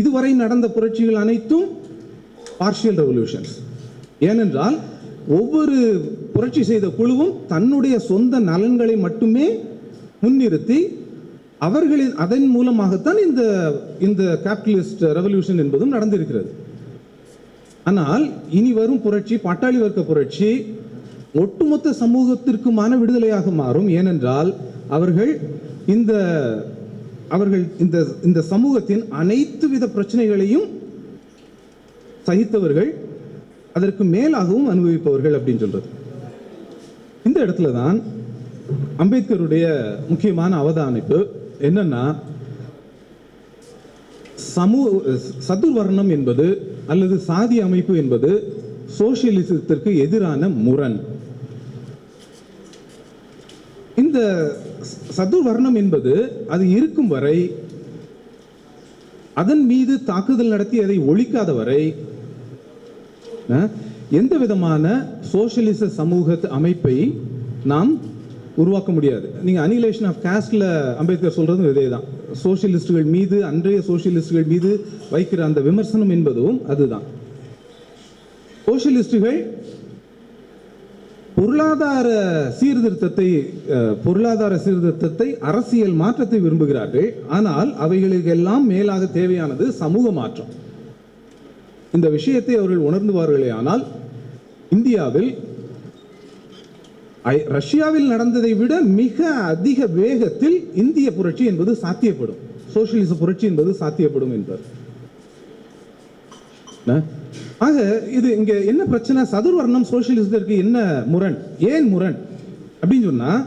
இதுவரை நடந்த புரட்சிகள் அனைத்தும் பார்ஷியல் ரெவல்யூஷன்ஸ் ஏனென்றால் ஒவ்வொரு புரட்சி செய்த குழுவும் தன்னுடைய சொந்த நலன்களை மட்டுமே முன்னிறுத்தி அவர்களின் அதன் மூலமாகத்தான் இந்த இந்த கேபிட்டலிஸ்ட் ரெவல்யூஷன் என்பதும் நடந்திருக்கிறது. ஆனால் இனி வரும் புரட்சி பட்டாளி வர்க்க புரட்சி ஒட்டுமொத்த சமூகத்திற்குமான விடுதலையாக மாறும். ஏனென்றால் அவர்கள் இந்த அவர்கள் இந்த இந்த சமூகத்தின் அனைத்து வித பிரச்சனைகளையும் சகித்தவர்கள் அதற்கு மேலாகவும் அனுபவிப்பவர்கள் அப்படின்னு சொல்றது. இந்த இடத்துல தான் அம்பேத்கருடைய முக்கியமான அவதானிப்பு என்னன்னா சமூக சதுர்வர்ணம் என்பது அல்லது சாதி அமைப்பு என்பது சோசியலிசத்திற்கு எதிரான முரண். இந்த சதுர்வர்ணம் என்பது அது இருக்கும் வரை அதன் மீது தாக்குதல் நடத்தி அதை ஒழிக்காத வரை எந்த விதமான சோசியலிச சமூக அமைப்பை நாம் உருவாக்க முடியாது. நீங்கள் அனிலேஷன் ஆஃப் காஸ்டில் அம்பேத்கர் சொல்கிறதும் இதே தான். சோசியலிஸ்டுகள் மீது அன்றைய சோசியலிஸ்டுகள் மீது வைக்கிற அந்த விமர்சனம் என்பதும் அதுதான். சோசியலிஸ்டுகள் பொருளாதார சீர்திருத்தத்தை பொருளாதார சீர்திருத்தத்தை அரசியல் மாற்றத்தை விரும்புகிறார்கள். ஆனால் அவைகளுக்கெல்லாம் மேலாக தேவையானது சமூக மாற்றம். இந்த விஷயத்தை அவர்கள் உணர்ந்துவார்களே ஆனால் இந்தியாவில் ஐ- ரஷ்யாவில் நடந்ததை விட மிக அதிக வேகத்தில் இந்திய புரட்சி என்பது சாத்தியப்படும். சோசியலிச புரட்சி என்பது சாத்தியப்படும் என்பது ஆக இது இங்கே என்ன பிரச்சனை? சதுர்வர்ணம் சோசியலிசத்திற்கு என்ன முரண்? ஏன் முரண்? அப்படின்னு சொன்னால்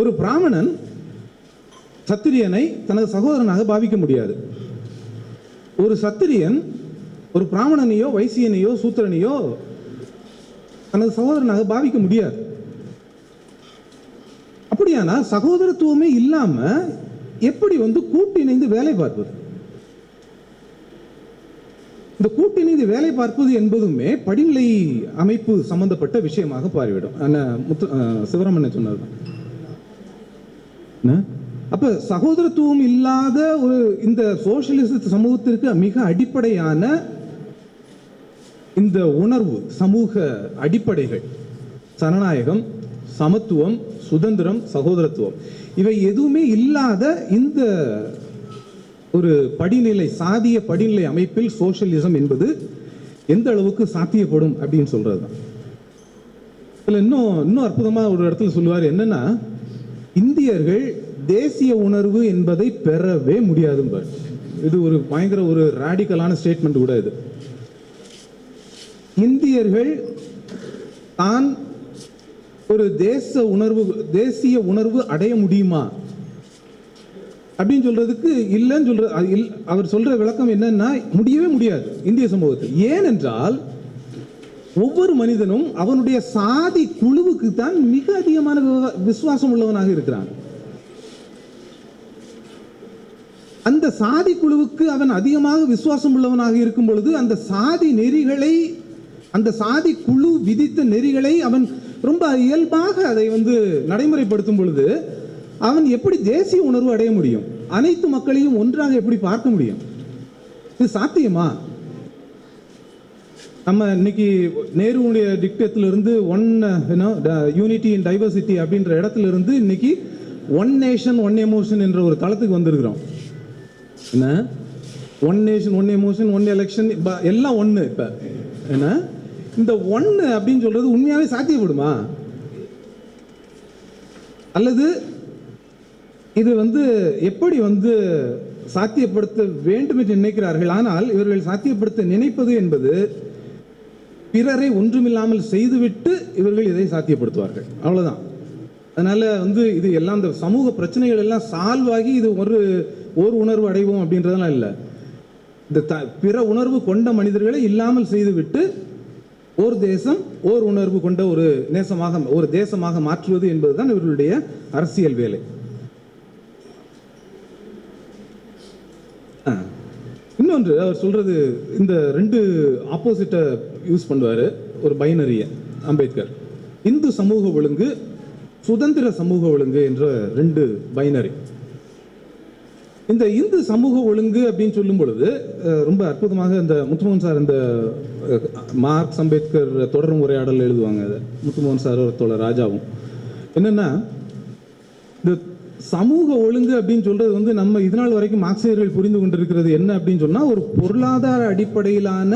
ஒரு பிராமணன் சத்திரியனை தனது சகோதரனாக பாவிக்க முடியாது. ஒரு சத்திரியன் ஒரு பிராமணனையோ வைசியனையோ சூத்திரனையோ தனது சகோதரனாக பாவிக்க முடியாது. அப்படியானா சகோதரத்துவமே இல்லாமல் எப்படி வந்து கூட்டிணைந்து வேலை பார்ப்பது? இந்த கூட்டிணைந்து வேலை பார்ப்பது என்பதுமே படிநிலை அமைப்பு சம்பந்தப்பட்ட விஷயமாக பாரிவிடும் முத்து சிவராமன் சொன்னார். அப்ப சகோதரத்துவம் இல்லாத ஒரு இந்த சோசியலிச சமூகத்திற்கு மிக அடிப்படையான இந்த உணர்வு சமூக அடிப்படைகள் ஜனநாயகம் சமத்துவம் சுதந்திரம் சகோதரத்துவம் இவை எதுவுமே இல்லாத இந்த ஒரு படிநிலை சாதிய படிநிலை அமைப்பில் சோஷியலிசம் என்பது எந்த அளவுக்கு சாத்தியப்படும் அப்படின்னு சொல்றது தான் இதில் இன்னும் இன்னும் அற்புதமாக ஒரு இடத்துல சொல்லுவார் என்னன்னா இந்தியர்கள் தேசிய உணர்வு என்பதை பெறவே முடியாதும்பார். இது ஒரு பயங்கர ஒரு ராடிக்கலான ஸ்டேட்மெண்ட் கூட இது. இந்தியர்கள் தான் ஒரு தேச உணர்வு தேசிய உணர்வு அடைய முடியுமா? அப்படின்னு சொல்றதுக்கு இல்லைன்னு சொல்ற இல்- அவர் சொல்ற விளக்கம் என்னன்னா முடியவே முடியாது இந்திய சமூகத்தில். ஏனென்றால் ஒவ்வொரு மனிதனும் அவனுடைய சாதி குழுவுக்கு தான் மிக அதிகமான விசுவாசம் உள்ளவனாக இருக்கிறான். அந்த சாதி குழுவுக்கு அவன் அதிகமாக விசுவாசம் உள்ளவனாக இருக்கும் பொழுது அந்த சாதி நெறிகளை அந்த சாதி குழு விதித்த நெறிகளை அவன் ரொம்ப இயல்பாக அதை வந்து நடைமுறைப்படுத்தும் பொழுது அவன் எப்படி தேசிய உணர்வு அடைய முடியும்? அனைத்து மக்களையும் ஒன்றாக எப்படி பார்க்க முடியும்? இது சாத்தியமா? நம்ம இன்னைக்கு நேருடைய டிக்டத்திலிருந்து ஒன் யூனிட்டி இன் டைவர்சிட்டி அப்படின்ற இடத்துல இருந்து இன்னைக்கு ஒன் நேஷன் ஒன் எமோஷன் என்ற ஒரு தளத்துக்கு வந்திருக்கிறோம். என்ன? One nation one emotion one election எல்லாம் ஒன்று இப்போ. என்ன? இந்த ஒன்று அப்படின்னு சொல்றது உண்மையாகவே சாத்தியப்படுமா? அல்லது இது வந்து எப்படி வந்து சாத்தியப்படுத்த வேண்டும் என்று நினைக்கிறார்கள்? ஆனால் இவர்கள் சாத்தியப்படுத்த நினைப்பது என்பது பிறரை ஒன்றுமில்லாமல் செய்துவிட்டு இவர்கள் இதை சாத்தியப்படுத்துவார்கள். அவ்வளோதான் அதனால் வந்து இது எல்லாம் இந்த சமூக பிரச்சனைகள் எல்லாம் சால்வ் ஆகி இது ஒரு ஒரு உணர்வு அடைவோம் அப்படின்றதெல்லாம் இல்லை. இந்த த பிற உணர்வு கொண்ட மனிதர்களை இல்லாமல் செய்துவிட்டு ஓர் தேசம் ஓர் உணர்வு கொண்ட ஒரு நேசமாக ஒரு தேசமாக மாற்றுவது என்பதுதான் இவர்களுடைய அரசியல் வேலை. இன்னொன்று அவர் சொல்றது இந்த ரெண்டு ஆப்போசிட்டை யூஸ் பண்ணுவார் ஒரு பைனரியை அம்பேத்கர். இந்து சமூக ஒழுங்கு சுதந்திர சமூக ஒழுங்கு என்ற ரெண்டு பைனரி இந்த இந்து சமூக ஒழுங்கு அப்படின்னு சொல்லும் பொழுது ரொம்ப அற்புதமாக இந்த முத்துமோகன் சார் இந்த மார்க்ஸ் அம்பேத்கர் தொடரும் உரையாடல் எழுதுவாங்க அதை. முத்துமோகன் சார் ஒரு தோழர் ராஜாவும். என்னன்னா இந்த சமூக ஒழுங்கு அப்படின்னு சொல்றது வந்து நம்ம இதனால் வரைக்கும் மார்க்சியர்கள் புரிந்து கொண்டிருக்கிறது என்ன அப்படின்னு சொன்னால் ஒரு பொருளாதார அடிப்படையிலான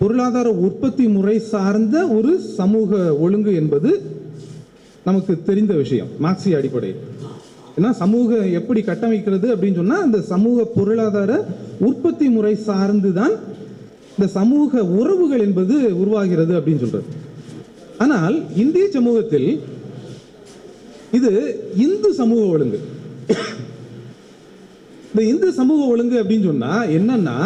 பொருளாதார உற்பத்தி முறை சார்ந்த ஒரு சமூக ஒழுங்கு என்பது நமக்கு தெரிந்த விஷயம் மார்க்சிய அடிப்படையில். ஏன்னா சமூகம் எப்படி கட்டமைக்கிறது அப்படின்னு சொன்னால் அந்த சமூக பொருளாதார உற்பத்தி முறை சார்ந்து தான் இந்த சமூக உறவுகள் என்பது உருவாகிறது அப்படின்னு சொல்றது. ஆனால் இந்திய சமூகத்தில் இது இந்து சமூக ஒழுங்கு. இந்த இந்து சமூக ஒழுங்கு அப்படின்னு சொன்னா என்னன்னா